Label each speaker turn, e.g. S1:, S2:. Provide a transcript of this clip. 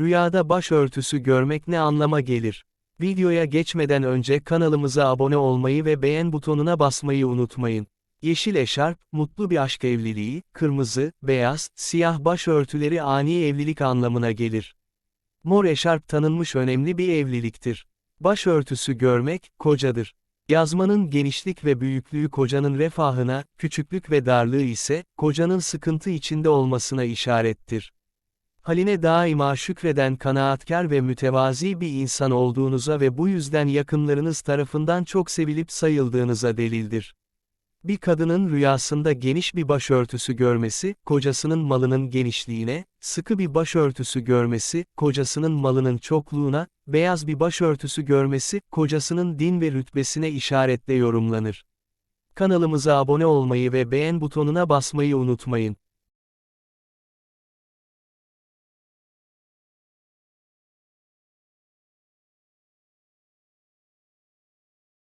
S1: Rüyada başörtüsü görmek ne anlama gelir? Videoya geçmeden önce kanalımıza abone olmayı ve beğen butonuna basmayı unutmayın. Yeşil eşarp, mutlu bir aşk evliliği, kırmızı, beyaz, siyah başörtüleri ani evlilik anlamına gelir. Mor eşarp tanınmış önemli bir evliliktir. Başörtüsü görmek, kocadır. Yazmanın genişlik ve büyüklüğü kocanın refahına, küçüklük ve darlığı ise, kocanın sıkıntı içinde olmasına işarettir. Haline daima şükreden kanaatkar ve mütevazi bir insan olduğunuza ve bu yüzden yakınlarınız tarafından çok sevilip sayıldığınıza delildir. Bir kadının rüyasında geniş bir başörtüsü görmesi, kocasının malının genişliğine, sıkı bir başörtüsü görmesi, kocasının malının çokluğuna, beyaz bir başörtüsü görmesi, kocasının din ve rütbesine işaretle yorumlanır. Kanalımıza abone olmayı ve beğen butonuna basmayı unutmayın.